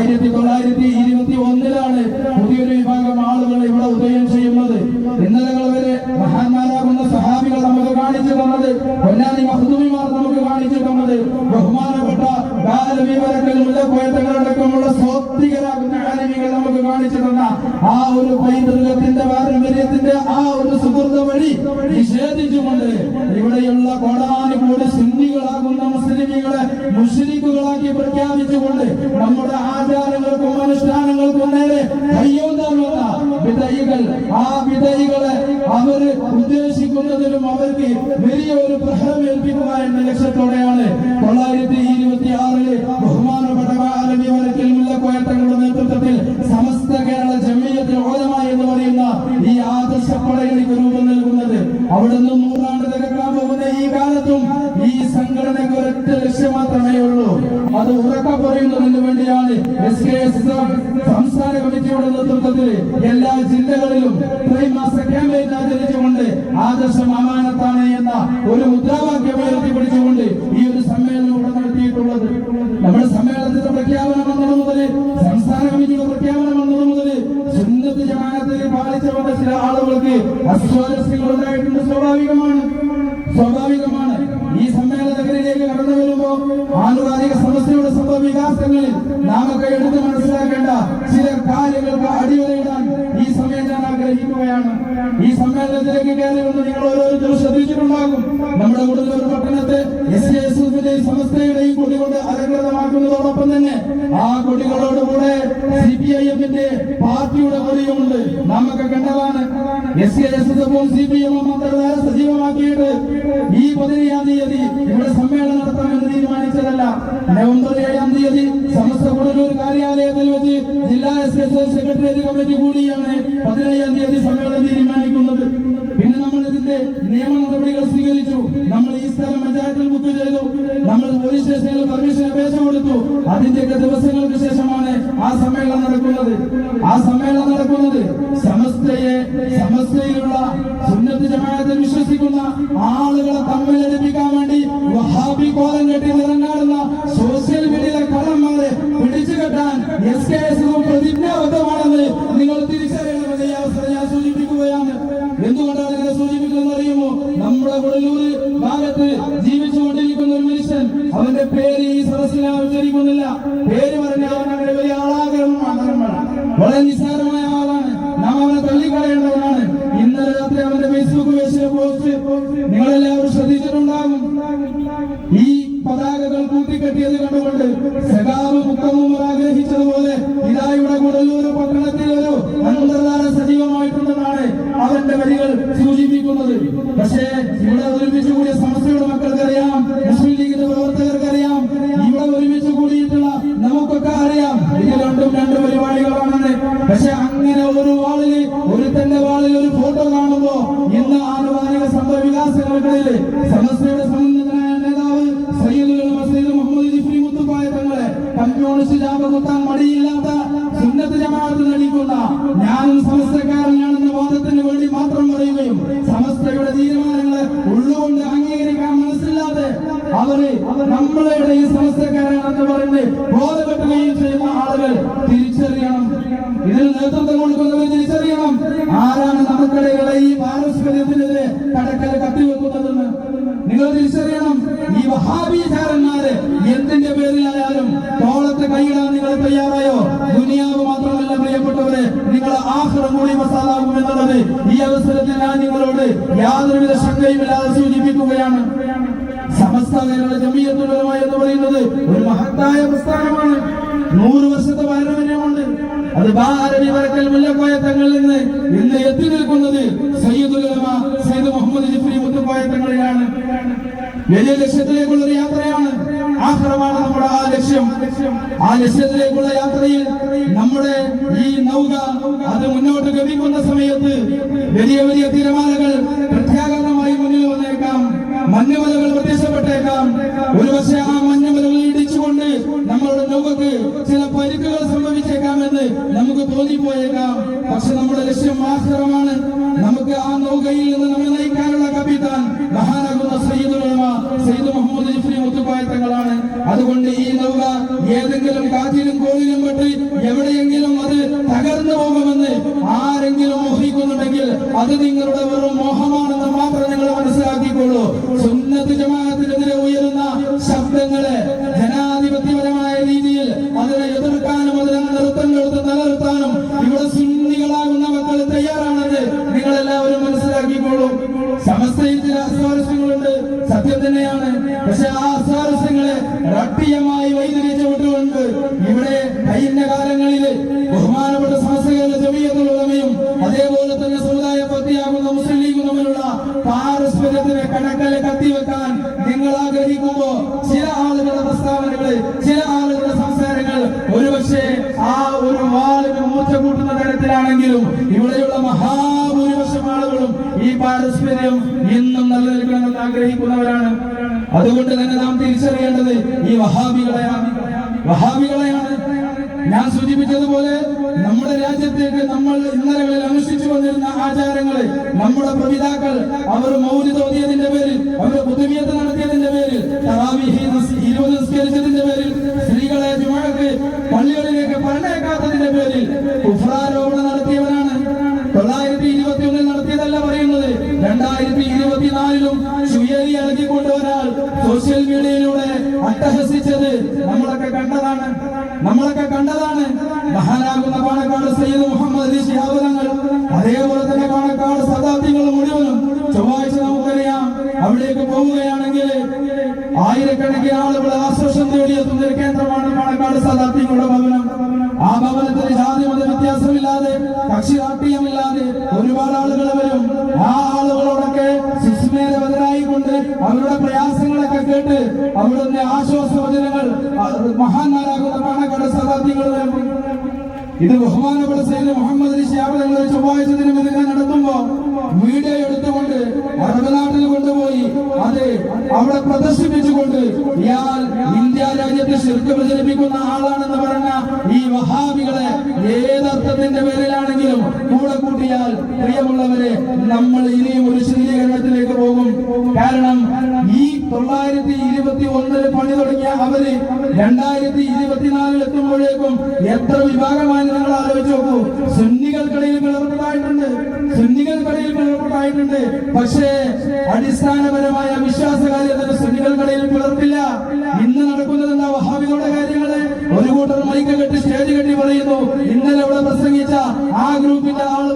ആയിരത്തി തൊള്ളായിരത്തി ഇരുപത്തി ഒന്നിലാണ് പുതിയൊരു വിഭാഗം ആളുകൾ ഇവിടെ ഉദയം ചെയ്യുന്നത്. ഇന്നലകൾ വരെ മഹാന്മാരാകുന്ന സഹാബികൾ നമുക്ക് കാണിച്ചു തന്നത്. പൊന്നാനി മഹദൂമിമാർ നമുക്ക് കാണിച്ചു തന്നത്. ബഹുമാനപ്പെട്ട മുല്ലക്കോയത്തങ്ങളടക്കമുള്ള സ്വത്തികരാകുന്ന ആലമികൾ നമുക്ക് കാണിച്ചു തന്ന ആ ഒരു പൈതൃകത്തിന്റെ പാരമ്പര്യത്തിന്റെ ആ ഒരു സുഹൃത വഴി നിഷേധിച്ചുകൊണ്ട് ഇവിടെയുള്ള കോടാനുകൂടി മുസ്ലിക്കുകളാക്കി പ്രഖ്യാപിച്ചുകൊണ്ട് നമ്മുടെ ആചാരങ്ങൾക്കും അനുഷ്ഠാനങ്ങൾക്കും നേരെ കയ്യോന്താവുന്ന വിധയികൾ. ആ വിധയികളെ അവർ ഉദ്ദേശിക്കുന്നതിലും അവർക്ക് വലിയ ഒരു പ്രഹരം ഏൽപ്പിക്കുക എന്ന ലക്ഷ്യത്തോടെയാണ് ക്യാമ്പയിൻ ആചരിച്ചുകൊണ്ട് ആദർശം അമാനത്താണ് എന്ന ഒരു മുദ്രാവാക്യം ഉയർത്തിപ്പിടിച്ചുകൊണ്ട് ഈ ഒരു സമ്മേളനം ഇവിടെ നടത്തിയിട്ടുള്ളത്. നമ്മുടെ സമ്മേളനത്തിന്റെ പ്രഖ്യാപനം വന്നത് മുതൽ സംസ്ഥാന കമ്മിറ്റിയുടെ പ്രഖ്യാപനം വന്നത് മുതൽ സുന്നത്ത് ജമാനത്തിൽ പാലിച്ച വന്ന ചില ആളുകൾക്ക് അസ്വാരസ്യങ്ങൾ ഉണ്ടായിട്ടുണ്ട് സ്വാഭാവികമാണ്. സ്വാഭാവികമാണ്. ഈ സമ്മേളനത്തിലേക്ക് കടന്നു വരുമ്പോ ആനുകാലിക സമസ്യയുടെ സംഭവ വികാസങ്ങളിൽ നാമൊക്കെ എടുത്ത് മനസ്സിലാക്കേണ്ട ചില കാര്യങ്ങൾക്ക് അടിവരയിടാൻ ഈ സമയം ഞാൻ ആഗ്രഹിക്കുകയാണ് ഈ സമ്മേളനത്തിലേക്ക് കയറി വന്ന് നിങ്ങൾ ഓരോരുത്തരും ശ്രദ്ധിച്ചിട്ടുണ്ടാകും. നമ്മുടെ കൂടുതൽ പട്ടണത്തെ എസ് എസ് എഫിന്റെയും സംസ്ഥയുടെയും കൊടി കൊണ്ട് അലങ്കൃതമാക്കുന്നതോടൊപ്പം തന്നെ ആ കൊടികളോടുകൂടെ സി പി ഐ എമ്മിന്റെ പാർട്ടിയുടെ കൊടിയുമുണ്ട് നമുക്ക് കണ്ടതാണ് എസ് എസ് എഫും സി പി എമ്മും മന്ത്രധാര സജീവമാക്കിയിട്ട് ഈ പതിനേഴാം തീയതി ഇവിടെ സമ്മേളനം നടത്താമെന്ന് തീരുമാനിച്ചതല്ല. നവംബർ ഏഴാം തീയതി സമസ്ത കൊടുങ്ങൂർ കാര്യാലയത്തിൽ വെച്ച് ജില്ലാ എസ് എസ് സെക്രട്ടേറിയറ്റ് കമ്മിറ്റി കൂടിയാണ് പതിനേഴാം തീയതി സമ്മേളനം ഇതിന്റെ നിയമ നടപടികൾ സ്വീകരിച്ചു. നമ്മൾ ഈ സ്ഥലം പഞ്ചായത്തിൽ ബുക്ക് ചെയ്തു. നമ്മൾ പോലീസ് സ്റ്റേഷനിൽ പെർമിഷൻ അപേക്ഷ കൊടുത്തു. അതിന്റെയൊക്കെ ദിവസങ്ങൾക്ക് ശേഷമാണ് ആ സമ്മേളനം നടക്കുന്നത്. ആ സമ്മേളനം നടക്കുന്നത്. നിങ്ങളെല്ലാവരും ശ്രദ്ധിച്ചിട്ടുണ്ടാകും. ഈ പതാകകൾ കൂട്ടിക്കെട്ടിയത് കണ്ടുകൊണ്ട് സഖാവ് മുക്കമ്മൂർ ആഗ്രഹിച്ചതുപോലെ ഇതാ ഇവിടെ കൂടല്ലൂർ പട്ടണത്തിൽ ഒരു അന്തർധാര സജീവമായിട്ടുണ്ടെന്നാണ് അവന്റെ വരികൾ മാത്രം സമസ്തയുടെ തീരുമാനങ്ങളെ ഉള്ളുകൊണ്ട് അംഗീകരിക്കാൻ മനസ്സില്ലാതെ അവരെ നമ്മളുടെ ഈ സമസ്തക്കാരാണെന്ന് പറഞ്ഞ് ബോധപ്പെട്ടുകയും ചെയ്യുന്ന ആളുകൾ തിരിച്ചറിയണം. ഇതിൽ നേതൃത്വം കൊടുക്കുന്നവർ തിരിച്ചറിയണം. അവസരത്തിൽ ഞാൻ നിങ്ങളോട് യാതൊരുവിധ ശങ്കയുമില്ലാതെ സൂചിപ്പിക്കുകയാണ്. സമസ്ത കേരള ജമീയത്തുലമ എന്ന് പറയുന്നത് ഒരു മഹത്തായ പ്രസ്ഥാനമാണ്. നൂറ് വർഷത്തെ പാരമ്പര്യമുണ്ട് അത് ഭാരതി വരക്കൽ മുല്ലക്കോയ തങ്ങളിൽ നിന്ന് ഇന്ന് എത്തി നിൽക്കുന്നത് സയ്യിദുലമ സയ്യിദ് മുഹമ്മദ് ജിഫ്രി മുത്തുക്കോയ തങ്ങളിലാണ്. വലിയ ലക്ഷ്യത്തിലേക്കുള്ള ഒരു യാത്രയാണ്. ആഹ്റമാണ് നമ്മുടെ ആ ലക്ഷ്യം. ആ ലക്ഷ്യത്തിലേക്കുള്ള യാത്രയിൽ നമ്മുടെ ഈ നൗക അത് മുന്നോട്ട് ഗമിക്കുന്ന സമയത്ത് വലിയ വലിയ തീരുമാനങ്ങൾ പ്രത്യാഘാതമായി മുന്നിൽ വന്നേക്കാം. മഞ്ഞുമലകൾ പ്രത്യക്ഷപ്പെട്ടേക്കാം. ഒരുപക്ഷെ ആ മഞ്ഞുമലകൾ ഇടിച്ചുകൊണ്ട് നമ്മളുടെ നൗകക്ക് ചില പരിക്കുകൾ സംഭവിച്ചേക്കാമെന്ന് നമുക്ക് തോന്നിപ്പോയേക്കാം. പോകുമെന്ന് ആരെങ്കിലും മോഹിക്കുന്നുണ്ടെങ്കിൽ അത് നിങ്ങളുടെ വെറും മോഹമാണെന്ന് മാത്രം നിങ്ങൾ മനസ്സിലാക്കിക്കോളൂ. സുന്നത്ത് ജമാഅത്തിനെതിരെ ഉയരുന്ന ശബ്ദങ്ങളെ ജനാധിപത്യപരമായ രീതിയിൽ അതിനെ എതിർക്കാനും അതിനെ നൃത്തം കൊടുത്ത് നിലനിർത്താനും ഇവിടെ സുന്നികളാകുന്ന മക്കൾ തയ്യാറാണെന്ന് നിങ്ങൾ എല്ലാവരും മനസ്സിലാക്കിക്കോളൂ. സമസ്തയിൽ ചില അസ്വാരസ്യങ്ങളുണ്ട് സത്യം തന്നെയാണ്. പക്ഷെ ആ അസ്വാരസ്യങ്ങളെ രാഷ്ട്രീയമായി വൈദ്യുതിച്ചു വാളിന് മൂർച്ച കൂട്ടുന്ന തരത്തിലാണെങ്കിലും ഇവിടെയുള്ള മഹാഭൂരിപക്ഷം ആളുകളും ഈ പാരസ്പര്യം ഇന്നും നിലനിൽക്കണമെന്ന് ആഗ്രഹിക്കുന്നവരാണ്. അതുകൊണ്ട് തന്നെ നാം തിരിച്ചറിയേണ്ടത് ഈ വഹാബികളെയാണ്. വഹാബികളെയാണ്. ഞാൻ സൂചിപ്പിച്ചതുപോലെ നമ്മുടെ രാജ്യത്തേക്ക് നമ്മൾ ഇന്നലകളിൽ അനുഷ്ഠിച്ചു വന്നിരുന്ന ആചാരങ്ങളെ നമ്മുടെ പ്രപിതാക്കൾ അവർ മൗലിത തോന്നിയതിന്റെ പേരിൽ അവരുടെ പുതുമിയത്ത് നമ്മളൊക്കെ കണ്ടതാണ്. മഹാനാകുന്ന പാണക്കാട് സയ്യിദ് മുഹമ്മദ് അലി ശിഹാബ് തങ്ങൾ അതേപോലെ തന്നെ പാണക്കാട് ശതാബ്ദികൾ മുഴുവനും ചൊവ്വാഴ്ച നമുക്കറിയാം. അവിടേക്ക് പോവുകയാണെങ്കിൽ ആയിരക്കണക്കിന് ആളുകൾ ആശ്വാസം തേടിയെത്തുന്ന ഒരു കേന്ദ്രമാണ് പാണക്കാട് ശതാബ്ദികളുടെ ഭവനം. ആ ഭവനത്തിൽ ജാതി മത വ്യത്യാസമില്ലാതെ കക്ഷി രാഷ്ട്രീയമില്ലാതെ ഒരുപാട് ആളുകൾ വരും. ആ ആളുകളോടൊക്കെ സുസ്മേരവതരായിക്കൊണ്ട് അവരുടെ പ്രയാസങ്ങളൊക്കെ കേട്ട് അവിടുത്തെ ആശ്വാസ വചനങ്ങൾ മഹാന്മാരാകുന്ന പാണക്കാട് വരും ഇത് ബഹുമാനപ്പെട്ട സൈന് മുഹമ്മദ് അലി ചൊവ്വാഴ്ച ദിനം ഇതിനെ നടത്തുമ്പോ വീഡിയോ എടുത്തുകൊണ്ട് അറബ് നാട്ടിൽ കൊണ്ടുപോയി അത് അവിടെ പ്രദർശിപ്പിച്ചുകൊണ്ട് ഇയാൾ ഇന്ത്യ രാജ്യത്തെ ശിർക്ക് പ്രചരിപ്പിക്കുന്ന ആളാണെന്ന് പറഞ്ഞ ഈ വഹാബികളെ ഏതർത്ഥത്തിന്റെ പേരിലാണെങ്കിലും കൂടെ കൂട്ടിയാൽ പ്രിയമുള്ളവരെ നമ്മൾ ഇനിയും ഒരു ശ്രീകരണത്തിലേക്ക് പോകും. കാരണം ഈ തൊള്ളായിരത്തി ഇരുപത്തി ഒന്നിൽ പണി തുടങ്ങിയ അവർ രണ്ടായിരത്തി ഇരുപത്തിനാലിൽ എത്തുമ്പോഴേക്കും എത്ര വിഭാഗമായി നിങ്ങൾ ആലോചിച്ച് നോക്കൂ. സുന്നികൾക്കിടയിൽ പിളർപ്പെട്ടായിട്ടുണ്ട് സുന്നികൾക്കിടയിൽ പിളർപ്പെട്ടായിട്ടുണ്ട് പക്ഷേ അടിസ്ഥാനപരമായ വിശ്വാസ കാര്യത്തിന് സുന്നികൾക്കിടയിൽ പിളർപ്പില്ല. ഇന്ന് നടക്കുന്നത് എന്താ? വഹാബികളുടെ കാര്യങ്ങൾ. ഒരു കൂട്ടർ മൈക്ക് കെട്ടി സ്റ്റേജ് കെട്ടി പറയുന്നു. ഇന്നലെ ഇവിടെ പ്രസംഗിച്ച ആ ഗ്രൂപ്പിന്റെ ആൾ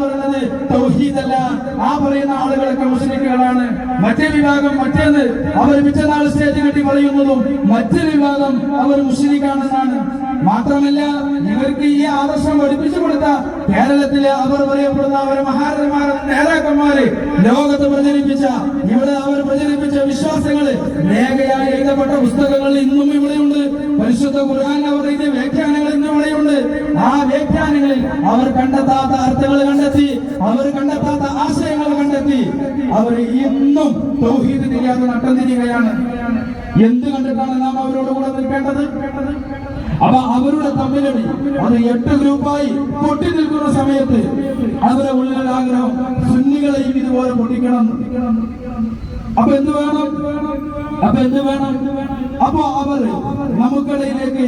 പറയുന്നത് ആ പറയുന്ന ആളുകളൊക്കെ മുസ്ലിംകളാണ് മറ്റേ വിഭാഗം മറ്റേന്ന് അവർ മിച്ച നാൾ കെട്ടി പറയുന്നതും മറ്റൊരു വിഭാഗം അവർ മുസ്ലിക്കാണെന്നാണ് മാത്രമല്ല ഇവർക്ക് ഈ ആദർശം പഠിപ്പിച്ചു കൊടുത്ത കേരളത്തിലെ അവർ പറയപ്പെടുന്ന അവർ മഹാരന്മാരെ നേതാക്കന്മാരെ ലോകത്ത് പ്രചരിപ്പിച്ച ഇവിടെ അവർ പ്രചരിപ്പിച്ച വിശ്വാസങ്ങൾ രേഖയായി എഴുതപ്പെട്ട പുസ്തകങ്ങൾ ഇന്നും ഇവിടെയുണ്ട്. പരിശുദ്ധ ഖുർആൻ അവർ എഴുതിയ വ്യാഖ്യാനങ്ങൾ ഇന്നും ഇവിടെയുണ്ട്. ആ വ്യാഖ്യാനങ്ങളിൽ അവർ കണ്ടെത്താത്ത അർത്ഥങ്ങൾ കണ്ടെത്തി അവർ കണ്ടെത്താത്ത ആശയങ്ങൾ കണ്ടെത്തി അവർ ഇന്നും തൗഹീദ് തിരിയാതെ നട്ടം തിരിയുകയാണ്. എന്ത് കണ്ടിട്ടാണ് നാം അവരോട് കൂടെ നിൽക്കേണ്ടത്? അപ്പൊ അവരുടെ തമ്മിലടി അത് എട്ട് ഗ്രൂപ്പായി പൊട്ടി നിൽക്കുന്ന സമയത്ത് അവരെ ഉള്ളിൽ ആഗ്രഹം സുന്നികളെയും ഇതുപോലെ പൊട്ടിക്കണം. അപ്പൊ എന്ത് വേണം? അപ്പൊ എന്ത് വേണം? അപ്പൊ അവർ നമുക്കിടയിലേക്ക്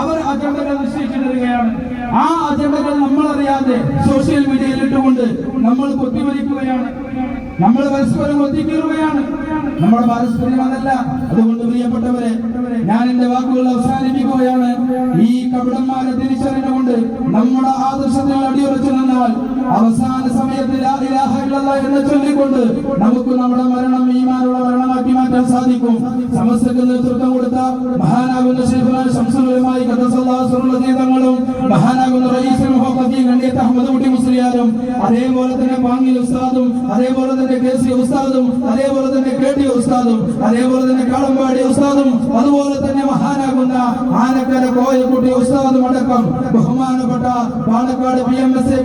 അവർ അജണ്ടകൾ നിശ്ചയിച്ചിട്ടുകയാണ് ആ അജണ്ടകൾ നമ്മൾ അറിയാതെ സോഷ്യൽ മീഡിയയിൽ ഇട്ടുകൊണ്ട് നമ്മൾ കൊത്തിവലിക്കുകയാണ് നമ്മൾ പരസ്പരം ഒത്തിക്കീറുകയാണ് നമ്മൾ പാരസ്പര്യം അതല്ല. അതുകൊണ്ട് പ്രിയപ്പെട്ടവരെ ഞാൻ എന്റെ വാക്കുകൾ അവസാനിപ്പിക്കുകയാണ്. ഈ കപടന്മാരെ തിരിച്ചറിഞ്ഞുകൊണ്ട് നമ്മുടെ ആദർശത്തിൽ അടിയുറച്ചു നിന്നാൽ അവസാന സമയത്ത് എന്ന് ചൊല്ലിക്കൊണ്ട് നമുക്ക് നമ്മുടെ മരണം ഈമാനുള്ള മരണമാക്കി മാറ്റാൻ സാധിക്കും. സമസ്തക്ക് നേതൃത്വം കൊടുത്ത മഹാനാകുന്ന ശൈഖുനാൻ ശംസുലുമായി തങ്ങളും മഹാനാകുന്ന റയീസുൽ മുഹമ്മദി കണ്ടിയത്ത് അഹമ്മദ് മുസ്ലിയാരും അതേപോലെ തന്നെ പാങ്ങിൽ ഉസ്താദും അതേപോലെ തന്നെ കെ സി ഉസ്താദും അതേപോലെ തന്നെ കെ ടി ഉസ്താദും അതേപോലെ തന്നെ കാളമ്പാടി ഉസ്താദും അതുപോലെ തന്നെ മഹാനാകുന്ന ആനക്കര കോയക്കുട്ടി ഉസ്താദും അടക്കം ബഹുമാനപ്പെട്ട Panakkad P M S A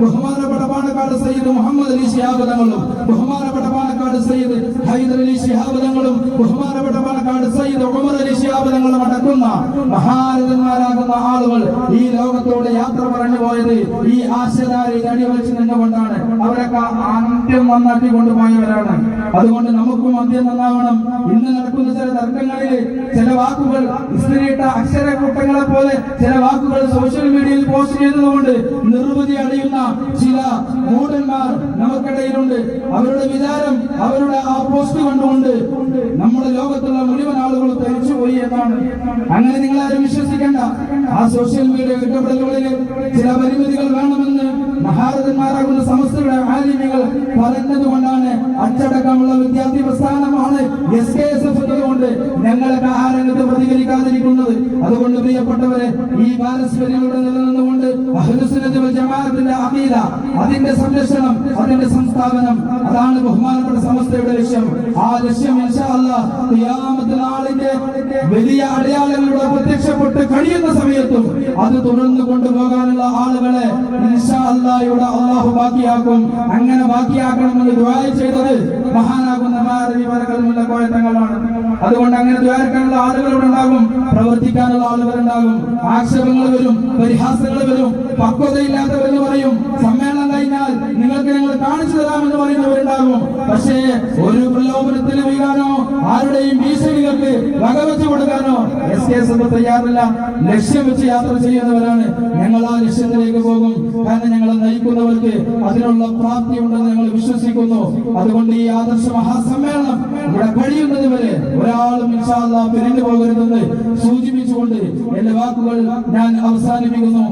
ബഹുമാനപ്പെട്ട പാണക്കാട് സയ്യിദ് മുഹമ്മദ് അലി ശിഹാബ് തങ്ങളും ബഹുമാനപ്പെട്ട പാലക്കാട് സയ്യിദ് ഹൈദർ അലി ശിഹാബ് തങ്ങളും ബഹുമാനപ്പെട്ട പാലക്കാട് സയ്യിദ് ഉമർ അലി ശിഹാബ് തങ്ങളും അടക്കുന്ന മഹാരഥന്മാരാകുന്ന ആളുകൾ ഈ ലോകത്തോട് യാത്ര പറഞ്ഞു പോയത് ഈ ആശയധാരി അടിവെച്ച് നിന്നുകൊണ്ടാണ്. അവരൊക്കെ അന്ത്യം നന്നാക്കി കൊണ്ടുപോയവരാണ് അതുകൊണ്ട് നമുക്കും അന്ത്യം നന്നാവണം. ഇന്ന് നടക്കുന്ന ചില തർക്കങ്ങളിൽ ചില വാക്കുകൾ ഇസ്ത്രീട്ട അക്ഷരക്കൂട്ടങ്ങളെ പോലെ ചില വാക്കുകൾ സോഷ്യൽ മീഡിയയിൽ പോസ്റ്റ് ചെയ്തതുകൊണ്ട് നിർവൃതി അടിയുന്ന ചില മൂടന്മാർ അവരുടെ വിചാരം അവരുടെ ആ പോസ്റ്റ് കണ്ടുകൊണ്ട് നമ്മുടെ ലോകത്തുള്ള മുഴുവൻ ആളുകളും തരിച്ചുപോയി എന്നാണ്. അങ്ങനെ നിങ്ങൾ ആരും വിശ്വസിക്കേണ്ട. ആ സോഷ്യൽ മീഡിയ ഇടപെടലുകളിൽ ചില പരിമിതികൾ വേണമെന്ന് മഹാരഥന്മാരാകുന്ന സമസ്തയുടെ ആലിമികൾ പറഞ്ഞതുകൊണ്ടാണ് അച്ചടക്കമുള്ള വിദ്യാർത്ഥി പ്രസ്ഥാനമാണ് എസ് കെ എസ് എഫ് എന്നതുകൊണ്ട് ഞങ്ങളൊക്കെ ആ രംഗത്ത് പ്രതികരിക്കാതിരിക്കുന്നത്. അതുകൊണ്ട് പ്രിയപ്പെട്ടവരെ ഈ പാരസ്പര്യങ്ങളുടെ നിലനിന്നുകൊണ്ട് ജമാഅത്തിന്റെ അഖീദ അതിന്റെ സംരക്ഷണം അതിന്റെ സംസ്ഥാപനം അതാണ് ബഹുമാനപ്പെട്ട സമസ്തയുടെ ലക്ഷ്യം. ആ ലക്ഷ്യം നാളിന്റെ വലിയ അടയാളങ്ങളുടെ പ്രത്യക്ഷപ്പെട്ട് കഴിയുന്ന സമയത്തും അത് തുടർന്ന് കൊണ്ടുപോകാനുള്ള ആളുകളെ അള്ളാഹു ബാക്കിയാക്കും. അങ്ങനെ ബാക്കിയാക്കണമെന്ന് ദുആ ചെയ്തത് മഹാനാകുന്ന ഭാരതി കോഴത്തങ്ങളാണ് അതുകൊണ്ട് അങ്ങനെ ദ്വാരക്കാനുള്ള ആളുകൾ ഉണ്ടാകും പ്രവർത്തിക്കാനുള്ള ആളുകളുണ്ടാകും ആക്ഷേപങ്ങൾ വരും പരിഹാസങ്ങൾ വരും പക്വതയില്ലാത്തവരെന്ന് പറയും. സമ്മേളനം കഴിഞ്ഞാൽ നിങ്ങൾക്ക് ഞങ്ങൾ കാണിച്ചു തരാമെന്ന് പറയുന്നവരുണ്ടാകും. പക്ഷേ ഒരു പ്രലോഭനത്തിന് വീഴാനോ ആരുടെയും ഭീഷണികൾക്ക് വകവെച്ചു കൊടുക്കാനോ എസ് കെ എസ് തയ്യാറില്ല. ലക്ഷ്യം വെച്ച് യാത്ര ചെയ്യുന്നവരാണ്. ഞങ്ങൾ ആ ലക്ഷ്യത്തിലേക്ക് പോകും. കാരണം ഞങ്ങളെ നയിക്കുന്നവർക്ക് അതിനുള്ള പ്രാപ്തി ഉണ്ടെന്ന് ഞങ്ങൾ വിശ്വസിക്കുന്നു. അതുകൊണ്ട് ഈ ആദർശ മഹാസമ്മേളനം ഇവിടെ കഴിയുന്നത് വരെ ഒരാളും പിരിഞ്ഞു പോകരുതെന്ന് സൂചിപ്പിച്ചുകൊണ്ട് എന്റെ വാക്കുകൾ ഞാൻ അവസാനിപ്പിക്കുന്നു.